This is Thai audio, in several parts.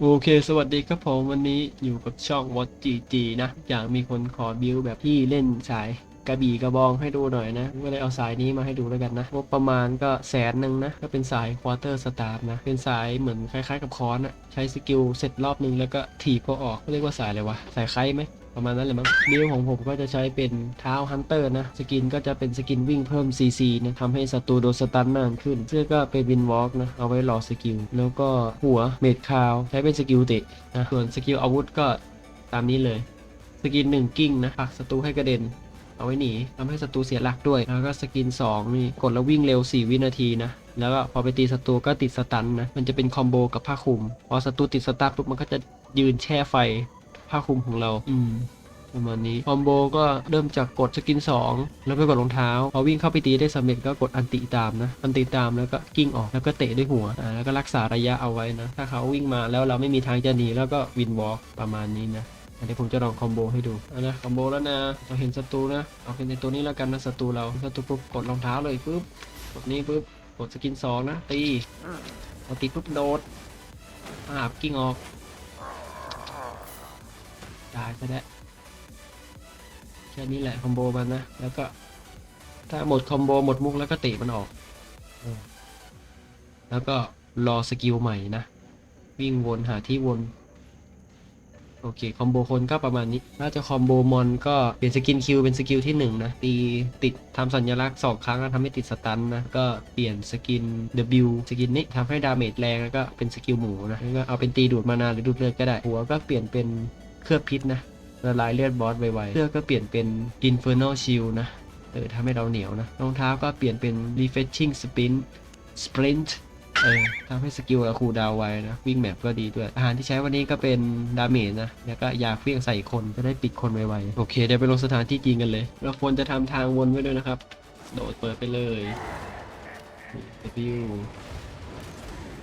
โอเค สวัสดีครับผม วันนี้อยู่กับช่อง Watch GG นะ อยากมีคนขอบิวแบบที่เล่นสาย กระบี่กระบองให้ดูหน่อยนะก็เลยเอาสายนี้มาให้ดูแล้วกันนะงบประมาณก็แสนหนึ่งนะก็เป็นสาย Quarter Staff นะ เป็นสายเหมือนคล้ายๆ กับคอนอะใช้สกิลเสร็จรอบนึงแล้วก็ถีบก็ออกเรียกว่าสายอะไรวะสายไคไหมประมาณนั้นเลยมั้งบิลของผมก็จะใช้เป็นเท้าฮันเตอร์นะ สกินก็จะเป็นสกินวิ่งเพิ่ม CC นะทำให้ศัตรูโดนสตันนานขึ้น เสื้อก็เป็นวินวอล์กนะ เอาไว้รอสกิล แล้วก็หัวเมดคาว ใช้เป็นสกิลเตะนะส่วนสกิลอาวุธก็ตามนี้เลย สกิน1กิ้งนะผลักศัตรูให้กระเด็น เอาไว้หนีทำให้ศัตรูเสียหลักด้วย แล้วก็สกิน2นี่กดแล้ววิ่งเร็ว 4 วินาทีนะแล้วก็พอไปตีศัตรูก็ติดสตันนะ มันจะเป็นคอมโบกับผ้าคลุม พอศัตรูติดสตันปุ๊บมันก็จะยืนแช่ไฟผ้าคลุมของเรา อืมประมาณนี้ คอมโบก็เริ่มจากกดสกิน 2 แล้วไปกดรองเท้า พอวิ่งเข้าไปตีได้สำเร็จก็กดอันติตามนะ อันติตามแล้วก็กิ้งออกแล้วก็เตะด้วยหัว อ่าแล้วก็รักษาระยะเอาไว้นะ ถ้าเขาวิ่งมาแล้วเราไม่มีทางจะหนีแล้วก็วินวอล์กประมาณนี้นะ อันนี้ผมจะลองคอมโบให้ดูเอานะคอมโบแล้วนะเราเห็นศัตรูนะเอาเป็นในตัวนี้แล้วกันนะศัตรูเราศัตรูปุ๊บกดรองเท้าเลยปุ๊บกดนี้ปุ๊บกดสกินสองนะตีพอตีปุ๊บโดดอาบกิ้งออกตายไปแล้วแค่นี้แหละคอมโบมันนะแล้วก็ ถ้าหมดคอมโบหมดมุกแล้วก็เตะมันออกเออแล้วก็รอสกิลใหม่นะ วิ่งวนหาที่วน โอเค คอมโบคนก็ประมาณนี้ ถ้าจะคอมโบมอนก็เปลี่ยนสกินคิวเป็นสกิลที่ 1 นะ ตีติดทำสัญลักษณ์ 2 ครั้งแล้วทำให้ติดสตันนะ ก็เปลี่ยนสกิน W สกินนี้ทำให้ดาเมจแรงแล้วก็เป็นสกิลหมูนะแล้วก็เอาเป็นตีดูดมานาหรือดูดเลือดก็ได้ หัวก็เปลี่ยนเป็นเคลือบพิษนะละลายเลือดบอสไวๆเสื้อก็เปลี่ยนเป็น Infernal Shield นะเออทำให้เราเหนียวนะรองเท้าก็เปลี่ยนเป็น Refreshing Sprint Sprint เออทำให้สกิลเราคูลดาวไวนะ วิ่งแมปก็ดีด้วย อาหารที่ใช้วันนี้ก็เป็นดาเมจนะ แล้วก็ยาเฟี้ยงใส่คนจะได้ปิดคนไวๆ โอเค เดี๋ยวไปลงสถานที่จริงกันเลย เราควรจะทำทางวนไว้ด้วยนะครับ โดดเปิดไปเลยวิว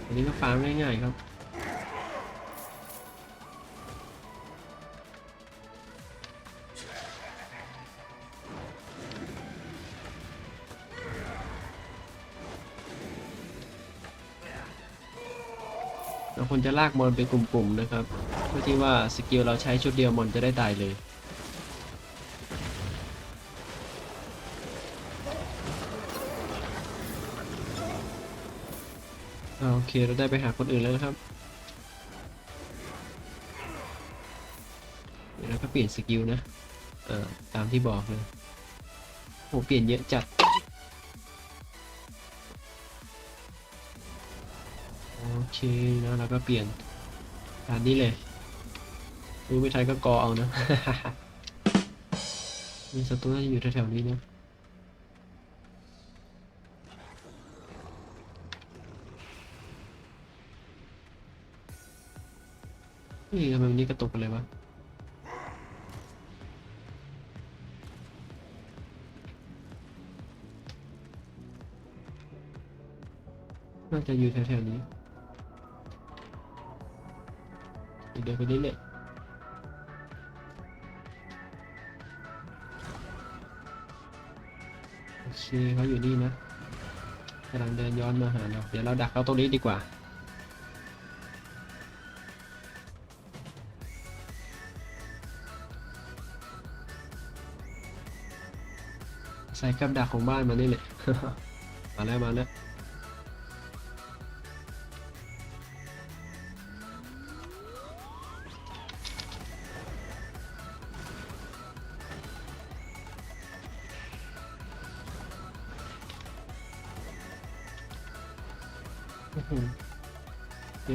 อันนี้ก็ฟาร์มง่ายๆครับ ควรจะลากมอนเป็นกลุ่มๆนะครับ เพื่อที่ว่าสกิลเราใช้ชุดเดียวมอนจะได้ตายเลยอ่าโอเคเราได้ไปหาคนอื่นแล้วนะครับเดี๋ยวเราก็เปลี่ยนสกิลนะ เอ่อ ตามที่บอกเลยโหเปลี่ยนเยอะจัด เคนะเราก็เปลี่ยนตามนี้เลยรู้ไม่ทันก็กอเอานะ มีศัตรูน่าจะอยู่แถวๆนี้นะนี่ทำไมวันนี้กระตุกกันเลยวะน่าจะอยู่แถวๆนี้ เดินไปเรื่อยๆโอเคเขาอยู่นี่นะกำลังเดินย้อนมาหาเราเดี๋ยวเราดักเขาตรงนี้ดีกว่าใส่กับดักของบ้านมานี่แหละ มาแล้วมาแล้ว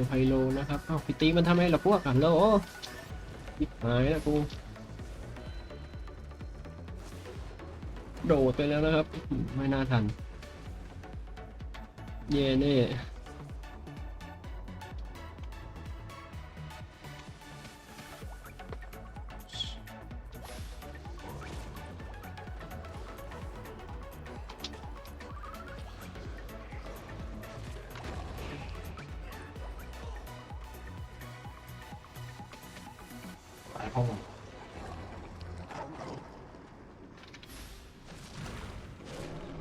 ไพโลนะครับอ้าพิตีมันทำไมล่ะพวกอะโลยิบหายแล้วกูโดดไปแล้วนะครับ ไม่น่าทัน เย่เน่ โ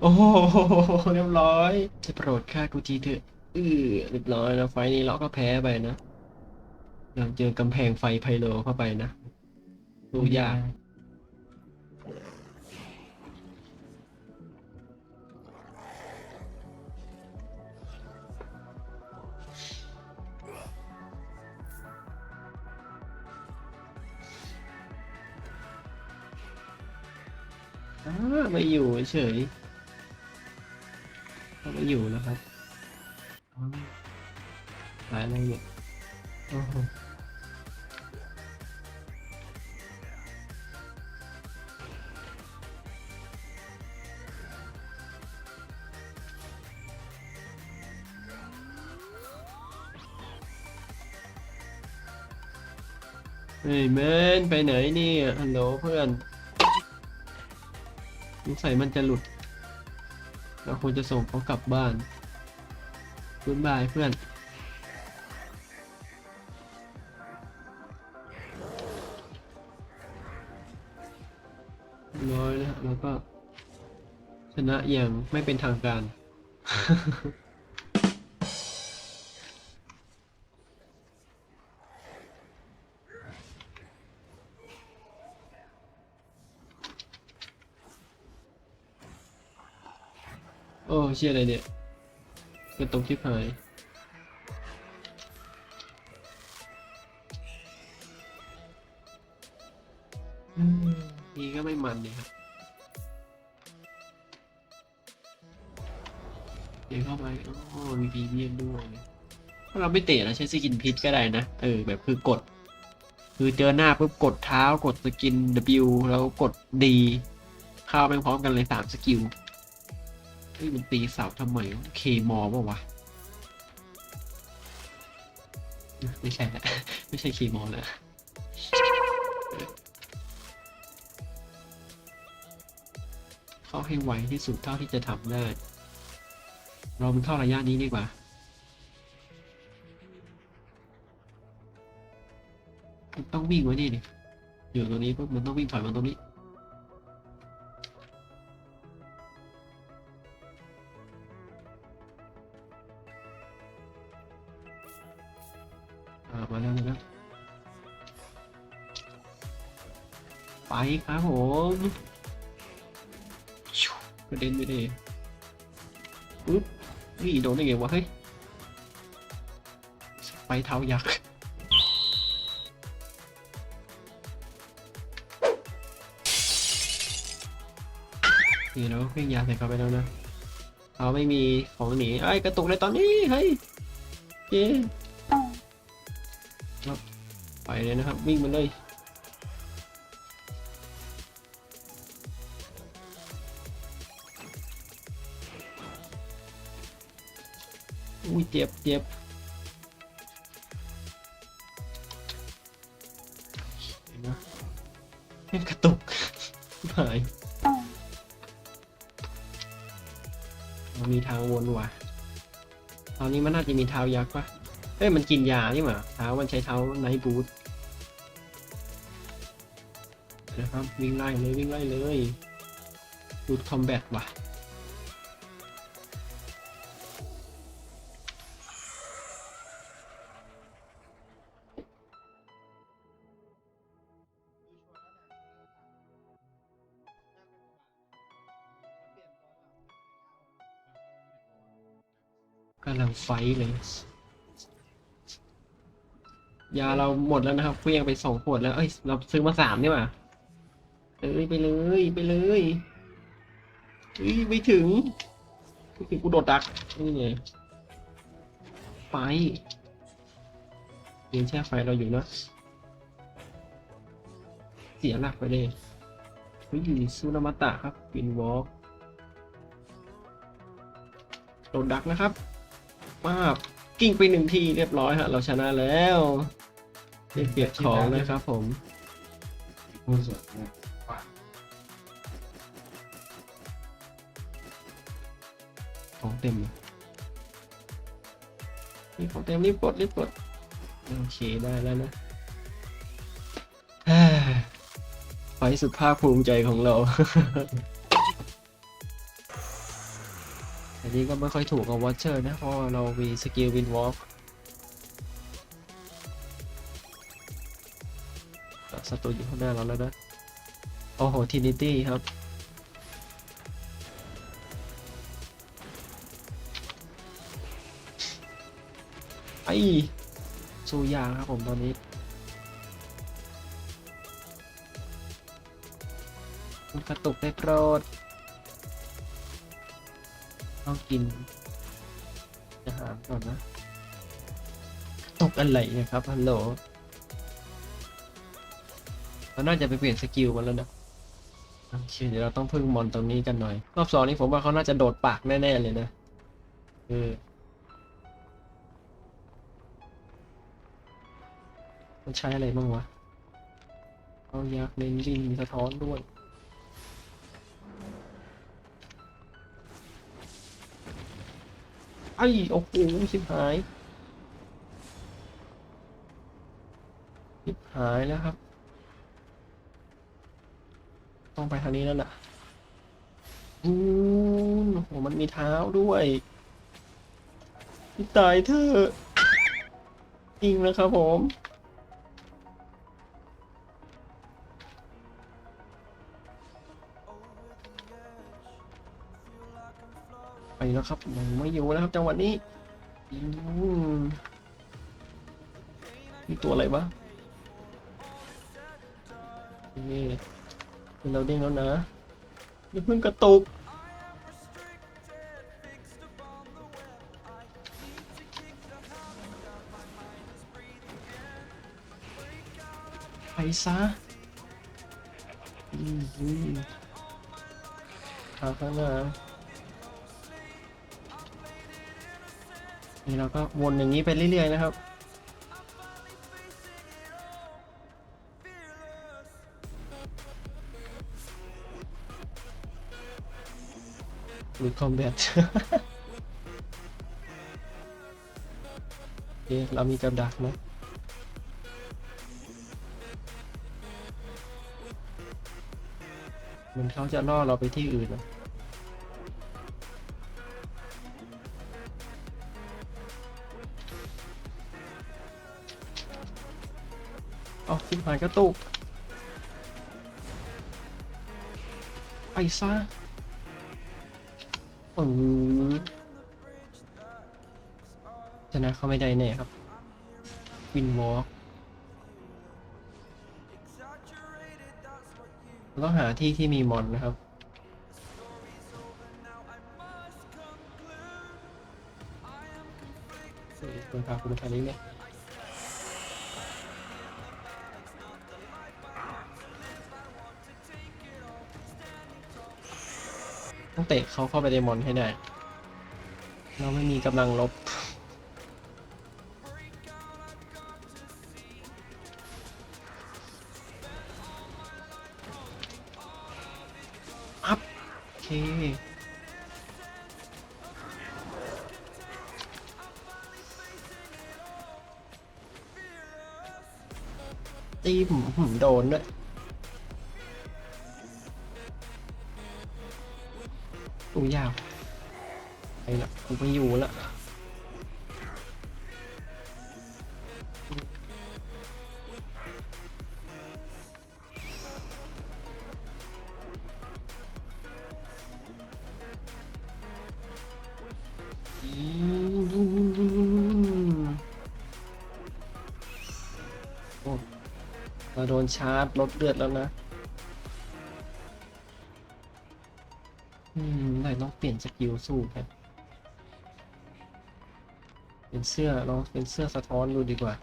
อ้โหเรียบร้อยจะโปรดฆ่ากูทีเถอะอือเรียบร้อยนะไฟนี้เราก็แพ้ไปนะเราเจอกำแพงไฟไพโลเข้าไปนะดูยาก อ่าไม่อยู่เฉยเขาไม่อยู่นะครับหลายอะไรเนี่ยโอ้โหเฮ้ยแมนไปไหนนี่ฮัลโหลเพื่อน สงสัยมันจะหลุด เราควรจะส่งเขากลับบ้านกุณบายเพื่อน ร้อยนะแล้วก็ชนะอย่างไม่เป็นทางการ เชี่ยอะไรเนี่ยกระตกชิบหายอืมนี่ก็ไม่มันเลยครับเดี๋ยวเข้าไปโอ้มีพีเมียมด้วยถ้าเราไม่เตะเราใช้สกินพิษก็ได้นะ เออ แบบคือกด คือเจอหน้าปุ๊บกดเท้ากดสกิน W แล้วกด D เข้าไปพร้อมกันเลยสามสกิล เฮ้ยมันตีเสาทำไมเคมอป่าวะ ไม่ใช่ละไม่ใช่เคมอลแล้วเข้าให้ไวที่สุดเท่าที่จะทำได้ เรามันเข้าระยะนี้ดีกว่าต้องวิ่งไว้นี่ดิอยู่ตรงนี้ปุ๊บมันต้องวิ่งถอยมาตรงนี้ ไปครับผมชิวกระเด็นไปเลยปึ๊บนี่โดนได้ไงวะเฮ้ยไปเท้ายักษ์นี่เราก็เครื่องยาใส่เข้าไปแล้วนะเขาไม่มีของหนีไอ้ยกระตุกเลยตอนนี้เฮ้ยเจ๊ไปเลยนะครับ วิ่งมาเลย อุ้ยเจ็บเจ็บเห็นไหมแม่งกระตุกหายมันมีทางวนว่ะตอนนี้มันน่าจะมีเท้ายักษ์ปะเอ้ยมันกินยานี่หว่าเท้ามันใช้เท้าไนบูทนะครับวิ่งไล่เลยวิ่งไล่เลยดูดคอมแบทว่ะ ไฟเลย ยาเราหมดแล้วนะครับเพียงไปสองขวดแล้ว เอ้ย เราซื้อมาสามนี่หว่าเอ้ยไปเลยไปเลยเอ้ยไม่ถึงไม่ถึงกูโดดดักนี่ไงไฟยังแช่ไฟเราอยู่นะเสียหลักไปเลยเฮ้ยซูนามาตะครับวินวอล์กโดดดักนะครับ มาบกิ้งไปหนึ่งทีเรียบร้อยฮะ เราชนะแล้วได้เปรียบของนะครับผมพูดสดนะว่าของเต็มนี่ของเต็มรีบกดรีบกดโอเคได้แล้วนะเฮ้ยไฟสุดภาคภูมิใจของเรา อันนี้ก็ไม่ค่อยถูกกับวอชเชอร์นะ เพราะเรามีสกิลวินวอล์กศัตรูอยู่ข้างหน้าเราแล้วนะ โอ้โหทินิตี้ครับไอ้สู้ยากครับผมตอนนี้คุณกระตุกได้โปรด ต้องกินอาหารก่อนนะ ตกอะไรนะครับฮัลโหลเราน่าจะไปเปลี่ยนสกิลมันแล้วนะโอเคเดี๋ยวเราต้องพึ่งมอนตรงนี้กันหน่อย รอบสองนี้ผมว่าเขาน่าจะโดดปากแน่ ๆ เลยนะเออมันใช้อะไรบ้างวะเอายักเน้นดินมีสะท้อนด้วย ไอ้โอ้โหชิบหายชิบหายแล้วครับ ต้องไปทางนี้แล้วล่ะอืมโอ้โหมันมีเท้าด้วยตายเธอจริงนะครับผม ไปแล้วครับยังไม่อยู่แล้วครับจังหวะนี้อืมมีตัวอะไรวะนี่เราเด้งแล้วนะอย่าเพิ่งกระตุกไปซะอืมอืมทางข้างหน้า นี่เราก็วนอย่างนี้ไปเรื่อยๆนะครับ หรือคอมแบทโอเเรามีกับดักนะเหมือนเขาจะล่อเราไปที่อื่นนะ เอาชิบหายกระตุกไปซะอือชนะเขาไม่ได้แน่ครับ วินวอล์กต้องหาที่ที่มีมอนนะครับเฮ้ยคุณพาคุณไปทางนี้เนี่ยต้อง เตะเขาเข้าไปในมอนให้ได้ เราไม่มีกำลังลบ อัพโอเคตีมโดนด้วย กูยาวไปละกูไม่อยู่ละโอ้เราโดนชาร์จลดเลือดแล้วนะ อืมได้ต้องเปลี่ยนสกิลสู้ครับเป็นเสื้อลองเป็นเสื้อสะท้อนดูดีกว่า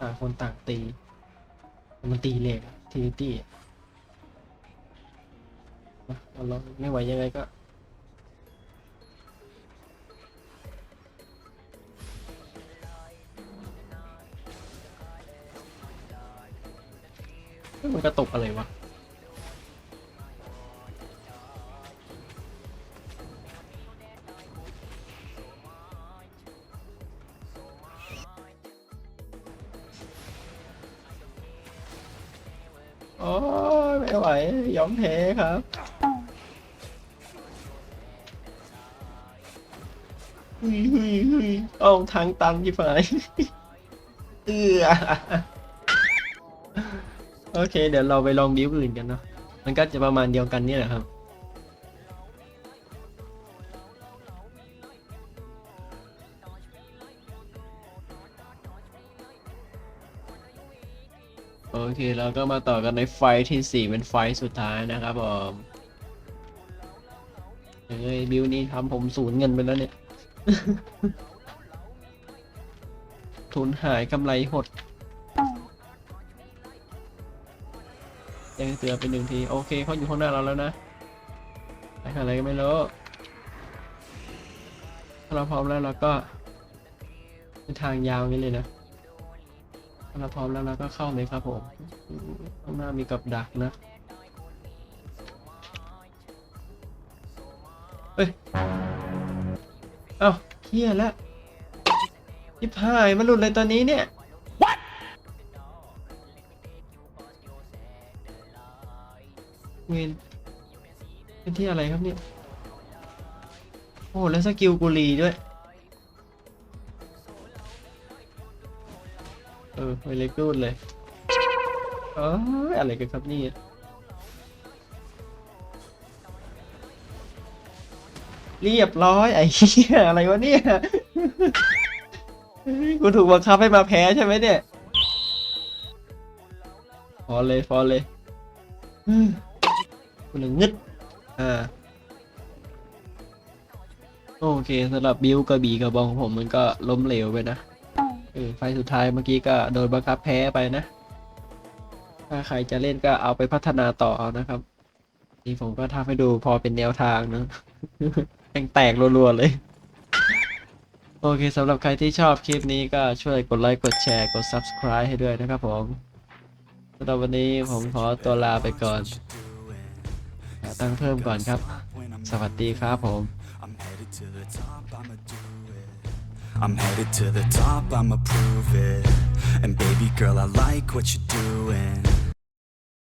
ต่างคนต่างตี มันตีเหล็กทีนิตี้เราไม่ไหวยังไงก็มันกระตุกอะไรวะ โอ้ยไม่ไหวยอมแพ้ครับเฮ้ยเฮ้ยเฮ้ยเอาทางตันกี่ฝ่ายเอือโอเค เดี๋ยวเราไปลองบิวอื่นกันเนาะมันก็จะประมาณเดียวกันนี่แหละครับ โอเคเราก็มาต่อกันในไฟท์ที่เป็นไฟสุดท้ายนะครับผมเฮ้ยบิวนี้ทำผมสูญเงินไปแล้วเนี่ย ทุนหายกำไรหดแจ้งเตือนไปหนึ่งที โอเคเขาอยู่ข้างหน้าเราแล้วนะอะไรก็ไม่รู้ถ้าเราพร้อมแล้วเราก็เป็นทางยาวนี้เลยนะ ถ้าเราพร้อมแล้วเราก็เข้าเลยครับผมข้างหน้ามีกับดักนะเฮ้ยเอ้าเฮียแล้วยิบหายมันหลุดเลยตอนนี้เนี่ยเวนเป็นที่อะไรครับเนี่ย โอ้ แล้วสกิลกุลีด้วย เออไปเล็กรูดเลยเอออะไรกันครับนี่เรียบร้อยไอ้เหี้ยอะไรวะเนี่ยกูถูกบังคับให้มาแพ้ใช่ไหมเนี่ยฟอเลยฟอเลยกูหนึ่งงึดอ่าโอเคสำหรับบิวกระบี่กระบองของผมมันก็ล้มเหลวไปนะ ออไฟสุดท้ายเมื่อกี้ก็โดนบังคับแพ้ไปนะ ถ้าใครจะเล่นก็เอาไปพัฒนาต่อเอานะครับ นี่ผมก็ทำให้ดูพอเป็นแนวทางเนะแม่งแตกรัวๆเลยโอเคสำหรับใครที่ชอบคลิปนี้ก็ช่วยกดไลค์กดแชร์กด subscribe ให้ด้วยนะครับผมสำหรับวันนี้ผมขอตัวลาไปก่อนตั้งเพิ่มก่อนครับ สวัสดีครับผม I'm headed to the top, I'ma prove it. And baby girl, I like what you're doing.